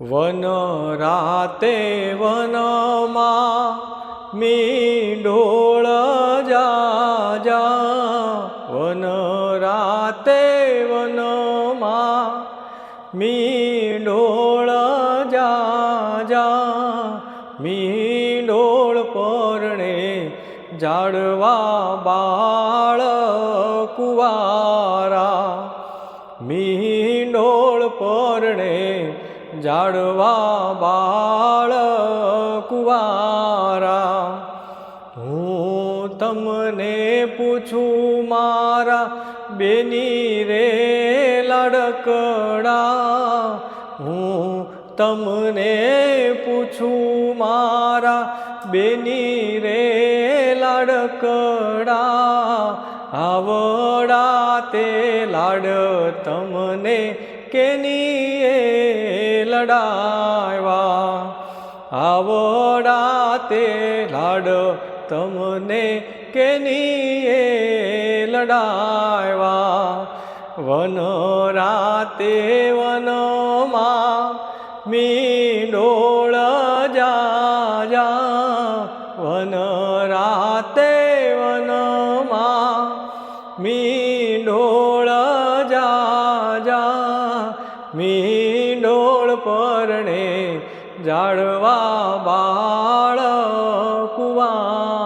One રાતે વનમાં મીંઢોળ જા જા વન રાતે વનમાં મીંઢોળ જા મી મીંઢોળ પરણે જાડવા બાળ કુવારા. મીંડોળ પરણે જાડવા બાળ કુવારા, હું તમને પૂછું મારા બેની રે લડકડા, હું તમને પૂછું મારા બેની રે લાડકડા, આવડા તે લાડ તમને કેનીએ લડાવ્યા આવડા તે લાડ તમને કેનીએ લડાવ્યા વન રાતે વનમાં મીંડોળ જા જા વન રાતે વનમાં મીંડોળ જા જા મીંડોળ પરણે જાળવા બાળ કુવા.